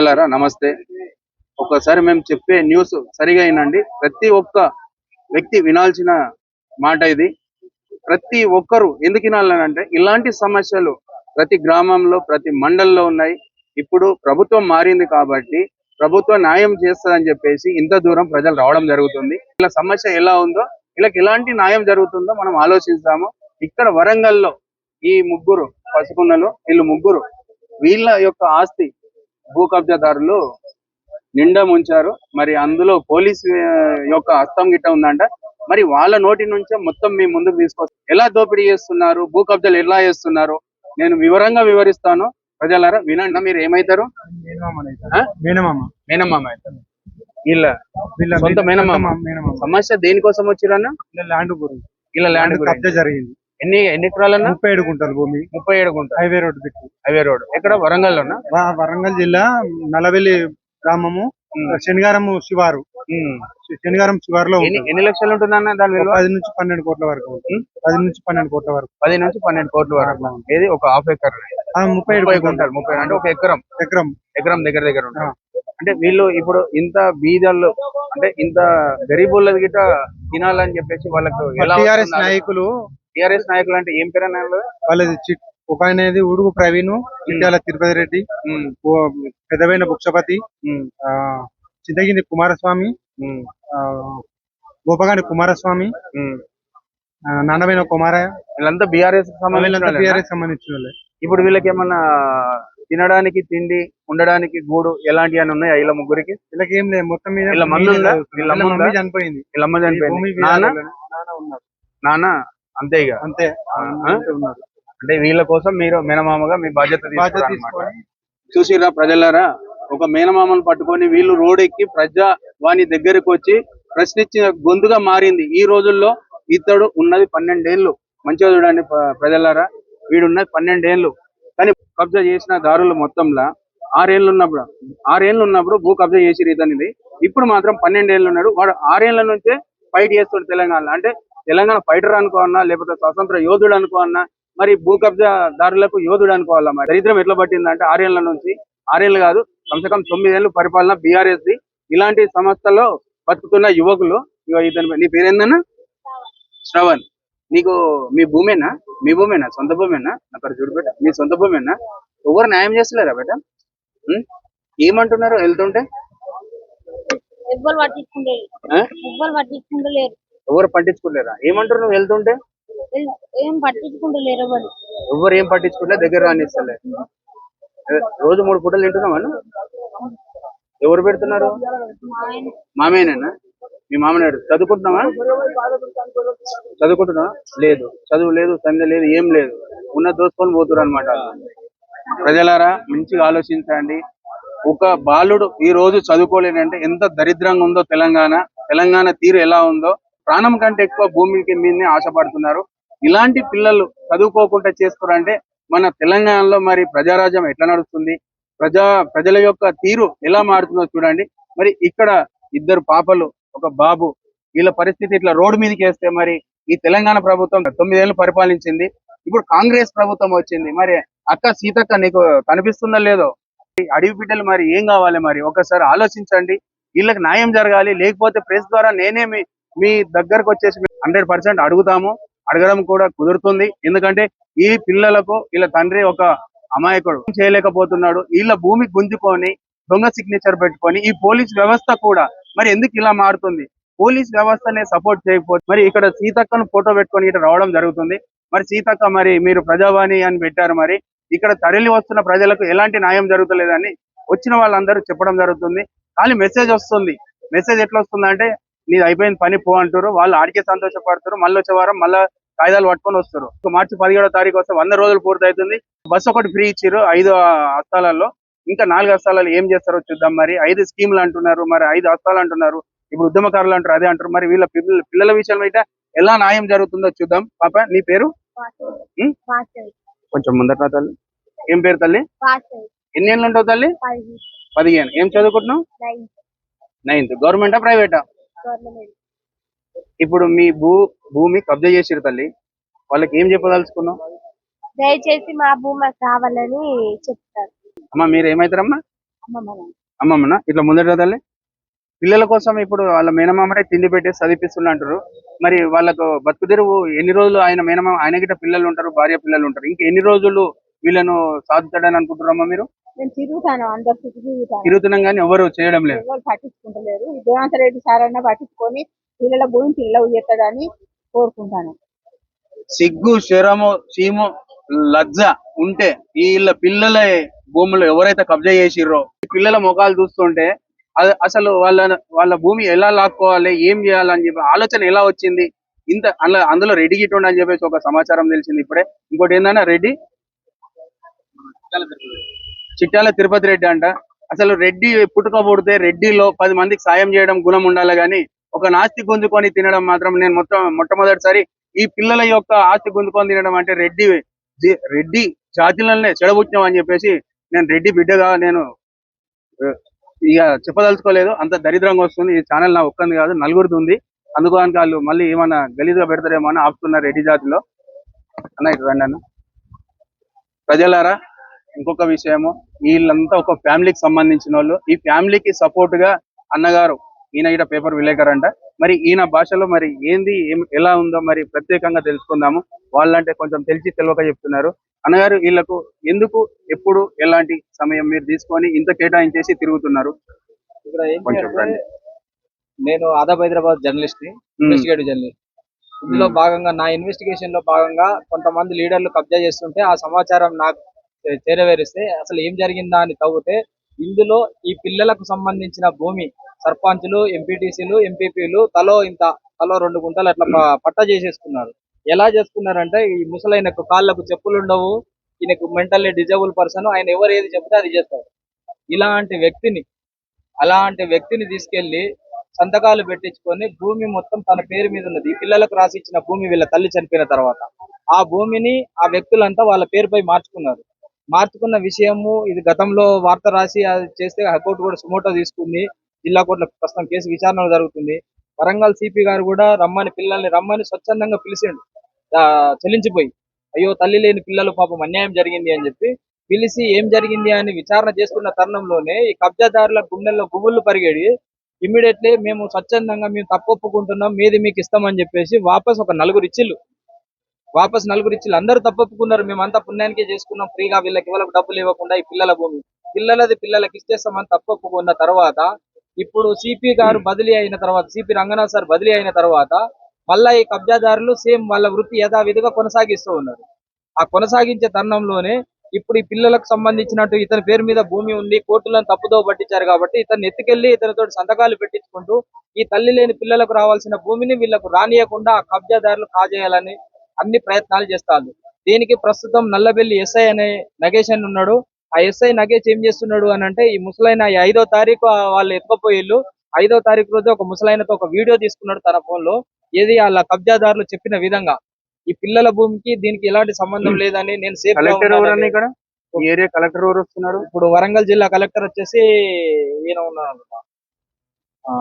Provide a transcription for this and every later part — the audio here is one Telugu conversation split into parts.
ప్రజలారా నమస్తే. ఒక్కసారి మేము చెప్పే న్యూస్ సరిగా అయినండి ప్రతి ఒక్క వ్యక్తి వినాల్సిన మాట ఇది. ప్రతి ఒక్కరు ఎందుకు వినాలంటే ఇలాంటి సమస్యలు ప్రతి గ్రామంలో ప్రతి మండలంలో ఉన్నాయి. ఇప్పుడు ప్రభుత్వం మారింది కాబట్టి ప్రభుత్వం న్యాయం చేస్తుందని చెప్పేసి ఇంత దూరం ప్రజలు రావడం జరుగుతుంది. ఇలా సమస్య ఎలా ఉందో వీళ్ళకి ఎలాంటి న్యాయం జరుగుతుందో మనం ఆలోచిస్తాము. ఇక్కడ వరంగల్లో ఈ ముగ్గురు పసుకున్నలు వీళ్ళు ముగ్గురు వీళ్ళ యొక్క ఆస్తి భూ కబ్జాదారులు నిండా ముంచారు. మరి అందులో పోలీస్ యొక్క హస్తం గిట్ట ఉందంట. మరి వాళ్ళ నోటి నుంచే మొత్తం మీ ముందుకు తీసుకొస్తారు ఎలా దోపిడీ చేస్తున్నారు? భూ కబ్జాలు ఎలా చేస్తున్నారు? నేను వివరంగా వివరిస్తాను. ప్రజలారా వినండి. మీరు ఏమైతారు? మేనమామ. వీళ్ళ సొంత మేనమామ. సమస్య దేనికోసం వచ్చిరన్న? ల్యాండ్ ల్యాండ్ ల్యాండ్ కబ్జా జరిగింది. ఎన్ని ఎన్ని ఎకరాలన్నా? ముప్పై ఏడు గుంటలు భూమి. ముప్పై ఏడు గుంట హైవే రోడ్డు పెట్టి. హైవే రోడ్ ఎక్కడ? వరంగల్లోనా? వా- వరంగల్ జిల్లా నల్లవెల్లి గ్రామము శనిగారం శివారు. శనిగారం శివారులో ఎన్ని లక్షలు ఉంటుందన్న దాని విలువ? పది నుంచి పన్నెండు కోట్ల వరకు. పది నుంచి పన్నెండు కోట్ల వరకు. పది నుంచి పన్నెండు కోట్ల వరకు. ఏది? ఒక హాఫ్ ఎకర్. ఆ, ముప్పై ఏడు ముప్పై గుంటలు. గుంటలు ముప్పై అంటే ఒక ఎకరం. ఎకరం. ఎకరం దగ్గర దగ్గర ఉంటుంది. అంటే వీళ్ళు ఇప్పుడు ఇంత బీదళ్ళు అంటే ఇంత గరీబుల్లది గిట్ట తినాలని చెప్పేసి వాళ్ళకు టిఆర్ఎస్ నాయకులు టిఆర్ఎస్ నాయకులు అంటే ఏం పేరు అన్నారు? వాళ్ళది చిట్ ఒక అనేది ఉడుగు ప్రవీణ్ చిట్యాల తిరుపతి రెడ్డి ఉమ్, ఆ చింతగిరి కుమారస్వామి గోపగాని కుమారస్వామి నాన్నమైన కుమారయ్య. వీళ్ళంతా బీఆర్ఎస్ టీఆర్ఎస్ సంబంధించిన వాళ్ళే. ఇప్పుడు వీళ్ళకి ఏమన్నా తినడానికి తిండి ఉండడానికి గూడు ఎలాంటి అని ఉన్నాయి వీళ్ళ ముగ్గురికి? వీళ్ళకి ఏం లేదు మొత్తం మీద వీళ్ళ? మమ్మీ చనిపోయింది. వీళ్ళ అమ్మ చనిపోయింది. నాన్న? అంతే. ఇక అంతే అంటే వీళ్ళ కోసం మీరు మేనమామగా మీ బాధ్యత బాధ్యత చూసిరా ప్రజలారా? ఒక మేనమామను పట్టుకొని వీళ్ళు రోడ్ ఎక్కి ప్రజా వాని దగ్గరకు వచ్చి ప్రశ్నించిన గొంతుగా మారింది. ఈ రోజుల్లో ఇతడు ఉన్నది పన్నెండేళ్ళు మంచిగా చూడండి ప్ర- ప్రజలారా. వీడు ఉన్నది పన్నెండేళ్ళు కానీ కబ్జా చేసిన దారులు మొత్తంలో ఆరేళ్ళు ఉన్నప్పుడు ఆరేళ్ళు ఉన్నప్పుడు భూ కబ్జా చేసి ఇతనిది. ఇప్పుడు మాత్రం పన్నెండేళ్ళు ఉన్నాడు వాడు ఆరేళ్ళ నుంచే ఫైట్ చేస్తాడు తెలంగాణలో. అంటే తెలంగాణ ఫైటర్ అనుకో అన్నా లేకపోతే స్వతంత్ర యోధుడు అనుకో అన్నా మరి భూ కబ్జా దారులకు యోధుడు అనుకోవాలా మరి? దరిద్రం ఎట్లా పట్టిందంటే ఆరేళ్ళ నుంచి. ఆరేళ్ళు కాదు కమ్ తొమ్మిదేళ్ళు పరిపాలన బీఆర్ఎస్ ఇలాంటి సంస్థలో బతుకుతున్న యువకులు ఇగో ఇతని నీ పేరేందన్నా? శ్రవణ్. నీకు మీ భూమేనా? మీ భూమేనా? సొంత భూమేనా? అక్కడ చూడు బేట. మీ సొంత భూమేనా? ఎవరు న్యాయం చేస్తలేరా బేట? ఏమంటున్నారు? వెళ్తుంటే? ఎవ్వరు? ఎవ్వరు పట్టించుకుంటలేరు ఎవరు పట్టించుకోలేరా? ఏమంటారు నువ్వు వెళ్తుంటే? ఏం- ఏం పట్టించుకుంటలేరు ఎవరు ఎవరు ఏం పట్టించుకుంటే దగ్గర రానిస్తలే. రోజు మూడు పూటలు తింటున్నావా నువ్వు? ఎవరు పెడుతున్నారు? మామేనేనా మీ మామనాడు చదువుకుంటున్నావా? చదువుకుంటున్నావా? లేదు. చదువు లేదు సంధ్య లేదు ఏం లేదు. ఉన్న దోసుకొని పోతురు అనమాట ప్రజలారా మంచిగా ఆలోచించండి. ఒక బాలుడు ఈ రోజు చదువుకోలేనంటే ఎంత దరిద్రంగా ఉందో తెలంగాణ. తెలంగాణ తీరు ఎలా ఉందో ప్రాణం కంటే ఎక్కువ భూమికి మీదనే ఆశపడుతున్నారు. ఇలాంటి పిల్లలు చదువుకోకుండా చేస్తున్నారంటే మన తెలంగాణలో మరి ప్రజారాజ్యం ఎట్లా నడుస్తుంది? ప్రజా ప్రజల యొక్క తీరు ఎలా మారుతుందో చూడండి. మరి ఇక్కడ ఇద్దరు పాపలు ఒక బాబు వీళ్ళ పరిస్థితి ఇట్లా రోడ్డు మీదకి వేస్తే మరి ఈ తెలంగాణ ప్రభుత్వం తొమ్మిదేళ్ళు పరిపాలించింది. ఇప్పుడు కాంగ్రెస్ ప్రభుత్వం వచ్చింది. మరి అక్క సీతక్క నీకు కనిపిస్తుందో లేదో? అడవి బిడ్డలు మరి ఏం కావాలి మరి? ఒకసారి ఆలోచించండి. వీళ్ళకి న్యాయం జరగాలి. లేకపోతే ప్రెస్ ద్వారా నేనేమి మీ దగ్గరకు వచ్చేసి హండ్రెడ్ పర్సెంట్ అడుగుతాము. అడగడం కూడా కుదురుతుంది. ఎందుకంటే ఈ పిల్లలకు వీళ్ళ తండ్రి ఒక అమాయకుడు. చేయలేకపోతున్నాడు. వీళ్ళ భూమి గుంజుకొని దొంగ సిగ్నేచర్ పెట్టుకొని ఈ పోలీస్ వ్యవస్థ కూడా మరి ఎందుకు ఇలా మారుతుంది? పోలీస్ వ్యవస్థనే సపోర్ట్ చేయకపోతే మరి ఇక్కడ సీతక్కను ఫోటో పెట్టుకొని ఇక్కడ రావడం జరుగుతుంది. మరి సీతక్క మరి మీరు ప్రజావాణి అని పెట్టారు మరి. ఇక్కడ తరలి వస్తున్న ప్రజలకు ఎలాంటి న్యాయం జరుగుతలేదని వచ్చిన వాళ్ళందరూ చెప్పడం జరుగుతుంది. కానీ మెసేజ్ వస్తుంది. మెసేజ్ ఎట్లా వస్తుంది అంటే నీది అయిపోయింది పని పో అంటారు. వాళ్ళు ఆడికే సంతోషపడతారు. మళ్ళీ వచ్చే వారం మళ్ళీ కాగితాలు పట్టుకొని వస్తారు. మార్చి పదిహేడో తారీఖు వస్తే వంద రోజులు పూర్తి అవుతుంది బస్సు ఒకటి ఫ్రీ ఇచ్చారు ఐదు హస్తాలలో. ఇంకా నాలుగు హస్తాలలో ఏం చేస్తారో చూద్దాం మరి. ఐదు స్కీములు అంటున్నారు మరి ఐదు హస్తాలు అంటున్నారు. ఇప్పుడు ఉద్యమకారులు అంటారు అదే అంటారు మరి వీళ్ళ పిల్లల పిల్లల విషయంలో అయితే ఎలా న్యాయం జరుగుతుందో చూద్దాం. పాప నీ పేరు? కొంచెం ముందట తల్లి. ఏం పేరు తల్లి? ఎన్ని ఏళ్ళు ఉంటావు తల్లి? పది పదిహేను. ఏం చదువుకుంటున్నావు? Nine ninth. గవర్నమెంటా ప్రైవేటా? ఇప్పుడు మీ భూ భూమి కబ్జా చేసిరు తల్లి. వాళ్ళకి ఏం చెప్పదలుచుకున్నావు? దయచేసి మా భూమి కావాలని చెప్తారు. అమ్మా మీరు ఏమైతారమ్మా అమ్మమ్మ అమ్మమ్మనా? ఇట్లా ముందట తల్లి. పిల్లల కోసం ఇప్పుడు వాళ్ళ మేనమామనే తిండి పెట్టి చదివిపిస్తున్నా అంటారు మరి వాళ్ళకు బతుకు తెరువు ఎన్ని రోజులు ఆయన మేనమామ ఆయన గిట్ట పిల్లలు ఉంటారు భార్య పిల్లలు ఉంటారు. ఇంకా ఎన్ని రోజులు వీళ్ళను సాధుతాడని అనుకుంటున్నారమ్మా మీరు? నేను తిరుగుతాను అందరు తిరుగుతాను. తిరుగుతున్నాం కానీ ఎవరు చేయడం లేదు? ఎవరు పట్టించుకుంటలేరు. ఈ దేవంత రెడ్డి సార్ అన్న పట్టించుకొని పిల్లల భూమి పిల్లలు చేస్తాడని కోరుకుంటాను. సిగ్గు శరము చీము లజ్జ ఉంటే వీళ్ళ పిల్లల భూములు ఎవరైతే కబ్జా చేసిర్రో ఈ పిల్లల ముఖాలు చూస్తుంటే అసలు వాళ్ళ వాళ్ళ భూమి ఎలా లాక్కోవాలి ఏం చేయాలని చెప్పి ఆలోచన ఎలా వచ్చింది? ఇంత అందులో అందులో రెడ్డి గిట్ అని చెప్పేసి ఒక సమాచారం తెలిసింది ఇప్పుడే. ఇంకోటి ఏంటంటే రెడ్డి? చిట్యాల తిరుపతి రెడ్డి. అంట. అసలు రెడ్డి పుట్టుక పుడితే రెడ్డిలో పది మందికి సాయం చేయడం గుణం ఉండాలి కానీ ఒక నాస్తి గుంజుకొని తినడం మాత్రం నేను మొత్తం మొట్టమొదటిసారి ఈ పిల్లల యొక్క ఆస్తి గుంజుకొని తినడం అంటే రెడ్డి రెడ్డి జాతిలనే చెడబుచ్చినాం అని చెప్పేసి నేను రెడ్డి బిడ్డగా నేను ఇక చెప్పదలుచుకోలేదు. అంత దరిద్రంగా వస్తుంది. ఈ ఛానల్ నా ఒక్కంది కాదు నలుగురిది ఉంది. అందుకోడానికి వాళ్ళు మళ్ళీ ఏమన్నా గలీజ్గా పెడతారేమో అని ఆపుతున్నారు రెడ్డి జాతిలో. అన్న ఇటు రండి అన్న. ప్రజలారా ఇంకొక విషయము వీళ్ళంతా ఒక ఫ్యామిలీకి సంబంధించిన వాళ్ళు. ఈ ఫ్యామిలీకి సపోర్ట్గా అన్నగారు ఈయన ఈడ పేపర్ విలేకర్ అంట. మరి ఈయన భాషలో మరి ఏంది ఏం- ఎలా ఉందో మరి ప్రత్యేకంగా తెలుసుకుందాము. వాళ్ళంటే కొంచెం తెలిసి తెలియక చెప్తున్నారు. అన్నగారు వీళ్ళకు ఎందుకు ఎప్పుడు ఎలాంటి సమయం మీరు తీసుకొని ఇంత కేటాయించేసి తిరుగుతున్నారు. నేను ఆదాబ్ హైదరాబాద్ జర్నలిస్ట్ని ఇన్వెస్టిగేటివ్ జర్నలిస్ట్. ఇందులో. భాగంగా నా ఇన్వెస్టిగేషన్లో భాగంగా కొంతమంది లీడర్లు కబ్జా చేస్తుంటే ఆ సమాచారం నాకు చేరవేరిస్తే అసలు ఏం జరిగిందా అని తవ్వితే ఇందులో ఈ పిల్లలకు సంబంధించిన భూమి సర్పంచులు ఎంపీటీసీలు ఎంపీపీలు తలో ఇంత తలో రెండు గుంటలు అట్లా ప- పట్టా చేసేసుకున్నారు. ఎలా చేసుకున్నారంటే ఈ ముసలైనకు కాళ్ళకు చెప్పులు ఉండవు ఈయనకు మెంటల్లీ డిజేబుల్ పర్సన్ ఆయన ఎవరు ఏది చెప్తే అది చేస్తారు. ఇలాంటి వ్యక్తిని అలాంటి వ్యక్తిని తీసుకెళ్ళి సంతకాలు పెట్టించుకొని భూమి మొత్తం తన పేరు మీద ఉన్నది. ఈ పిల్లలకు రాసి ఇచ్చిన భూమి వీళ్ళ తల్లి చనిపోయిన తర్వాత. ఆ భూమిని ఆ వ్యక్తులంతా వాళ్ళ పేరుపై మార్చుకున్నారు. మార్చుకున్న విషయము ఇది గతంలో వార్త రాసి అది చేస్తే హైకోర్టు కూడా సుమోటో తీసుకుంది. జిల్లా కోర్టులో ప్రస్తుతం కేసు విచారణ జరుగుతుంది. వరంగల్ సిపి గారు కూడా రమ్మని పిల్లల్ని రమ్మని స్వచ్ఛందంగా పిలిచిండు. చెల్లించిపోయి. అయ్యో తల్లి లేని పిల్లలు పాపం అన్యాయం జరిగింది అని చెప్పి పిలిచి ఏం జరిగింది అని విచారణ చేసుకున్న తరుణంలోనే ఈ కబ్జాదారుల గుండెల్లో గుబుళ్ళు పరిగెడి ఇమ్మీడియట్లీ మేము స్వచ్ఛందంగా మేము తప్పు ఒప్పుకుంటున్నాం మీది మీకు ఇస్తామని చెప్పేసి వాపస్ ఒక నలుగురు ఇచ్చిళ్ళు. వాపస్ నలుగురు ఇచ్చి అందరూ తప్పు మేమంతా పుణ్యానికే చేసుకున్నాం. ఫ్రీగా వీళ్ళకి ఇవ్వలకు డబ్బులు ఇవ్వకుండా ఈ పిల్లల భూమి. పిల్లలది పిల్లలకి ఇచ్చేస్తామని తప్పు తర్వాత ఇప్పుడు సిపి గారు బదిలీ అయిన తర్వాత సిపి రంగనాథ్ సార్ బదిలీ అయిన తర్వాత మళ్ళా ఈ కబ్జాదారులు సేమ్ వాళ్ళ వృత్తి యథావిధిగా కొనసాగిస్తూ ఉన్నారు. ఆ కొనసాగించే తరుణంలోనే ఇప్పుడు ఈ పిల్లలకు సంబంధించినట్టు ఇతని పేరు మీద భూమి ఉంది కోర్టులను తప్పుదో పట్టించారు కాబట్టి ఇతను ఎత్తుకెళ్ళి ఇతనితో సంతకాలు పెట్టించుకుంటూ ఈ తల్లి లేని పిల్లలకు రావాల్సిన భూమిని వీళ్ళకు రానియకుండా ఆ కబ్జాదారులు కాజేయాలని అన్ని ప్రయత్నాలు చేస్తారు దీనికి ప్రస్తుతం నల్లబెల్లి ఎస్ఐ అనే నగేష్ అని ఉన్నాడు. ఆ ఎస్ఐ నగేష్ ఏం చేస్తున్నాడు అని అంటే ఈ ముసలైన ఈ ఐదో తారీఖు వాళ్ళు ఎత్తుకపోయిళ్ళు ఐదో తారీఖు రోజు ఒక ముసలైనతో ఒక వీడియో తీసుకున్నాడు తన ఫోన్లో. ఏది వాళ్ళ కబ్జాదారులు చెప్పిన విధంగా. ఈ పిల్లల భూమికి దీనికి ఎలాంటి సంబంధం లేదని నేను సేఫ్ ఇక్కడ? ఏరియా కలెక్టర్ ఎవరు వస్తున్నారు? ఇప్పుడు వరంగల్ జిల్లా కలెక్టర్ వచ్చేసి ఈయన. ఆ,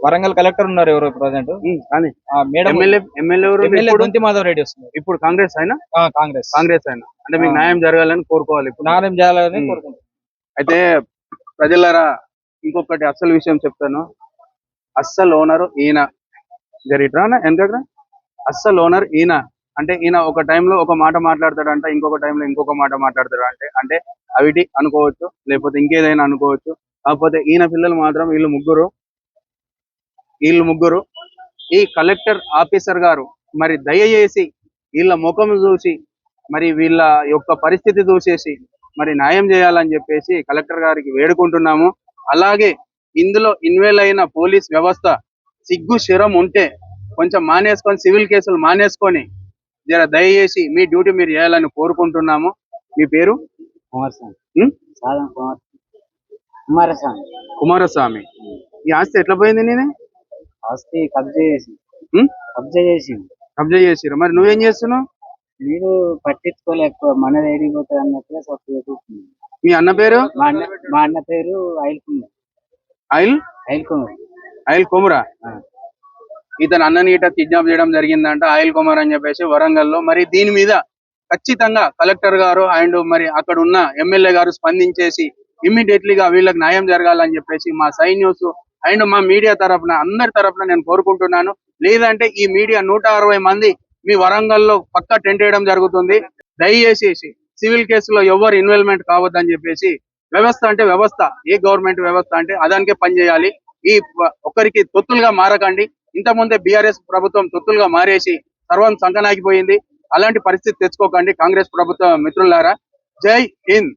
వరంగల్ కలెక్టర్ ఉన్నారు ఎవరు ప్రజెంట్? ఎమ్మెల్యే మాధవ్ రెడ్డి వస్తున్నారు ఇప్పుడు కాంగ్రెస్ అయినా కాంగ్రెస్. కాంగ్రెస్ అయినా అంటే మీకు. న్యాయం జరగాలని కోరుకోవాలి ఇప్పుడు. చేయాలని ఉమ్. కోరుకుంటున్నాను అయితే ప్రజలారా ఇంకొకటి అసలు విషయం చెప్తాను. అస్సలు ఓనర్ ఈయన. జరిగిట్రా వెనకరా అస్సలు ఓనర్ ఈయన. అంటే ఈయన ఒక టైంలో ఒక మాట మాట్లాడతాడంట ఇంకొక టైంలో ఇంకొక మాట మాట్లాడతాడు అంటే అంటే అవిటి అనుకోవచ్చు లేకపోతే ఇంకేదైనా అనుకోవచ్చు. కాకపోతే ఈయన పిల్లలు మాత్రం వీళ్ళు ముగ్గురు వీళ్ళు ముగ్గురు. ఈ కలెక్టర్ ఆఫీసర్ గారు మరి దయచేసి వీళ్ళ ముఖం చూసి మరి వీళ్ళ యొక్క పరిస్థితి చూసేసి మరి న్యాయం చేయాలని చెప్పేసి కలెక్టర్ గారికి వేడుకుంటున్నాము. అలాగే ఇందులో ఇన్వాల్వ్ అయిన పోలీస్ వ్యవస్థ సిగ్గు శరం ఉంటే కొంచెం మానేసుకొని సివిల్ కేసులు మానేసుకొని జర దయచేసి మీ డ్యూటీ మీరు చేయాలని కోరుకుంటున్నాము. మీ పేరు? కుమారస్వామి. కుమారస్వామి. ఈ ఆస్తి ఎట్లా పోయింది నేను ఆస్తి కబ్జా చేసి? కబ్జా చేసి కబ్జా చేసిరు మరి నువ్వేం చేస్తున్నావు? మీరు పట్టించుకోలే ఎక్కువ మన ఏడిపోతుంది అన్నట్టుగా సపోర్ట్ మీ అన్న పేరు? మా అన్న మా అన్న పేరు అయిల్ కుమార్. ఆయిల్ అయిల్ కుమార్. ఆయిల్ కుమరా? ఇతను అన్నని ఇట కిడ్నాప్ చేయడం జరిగిందంట ఆయిల్ కుమార్ అని చెప్పేసి వరంగల్లో. మరి దీని మీద ఖచ్చితంగా కలెక్టర్ గారు అండ్ మరి అక్కడ ఉన్న ఎమ్మెల్యే గారు స్పందించేసి ఇమ్మీడియట్లీ గా వీళ్ళకి న్యాయం జరగాలని చెప్పేసి మా సై న్యూస్ అండ్ మా మీడియా తరఫున అందరి తరఫున నేను కోరుకుంటున్నాను. లేదంటే ఈ మీడియా నూట అరవై మంది మీ వరంగల్లో పక్క టెంట్ వేయడం జరుగుతుంది. దయచేసి సివిల్ కేసులో ఎవరు ఇన్వాల్వ్మెంట్ కావద్దని చెప్పేసి వ్యవస్థ అంటే వ్యవస్థ. ఏ గవర్నమెంట్ వ్యవస్థ అంటే అదానికే పనిచేయాలి ఈ ఒకరికి ఒక్కరికి తొత్తులుగా మారకండి. ఇంతకుముందే బీఆర్ఎస్ ప్రభుత్వం తొత్తులుగా మారేసి సర్వం సంకనాగిపోయింది. అలాంటి పరిస్థితి తెచ్చుకోకండి కాంగ్రెస్ ప్రభుత్వ మిత్రులారా. జై హింద్.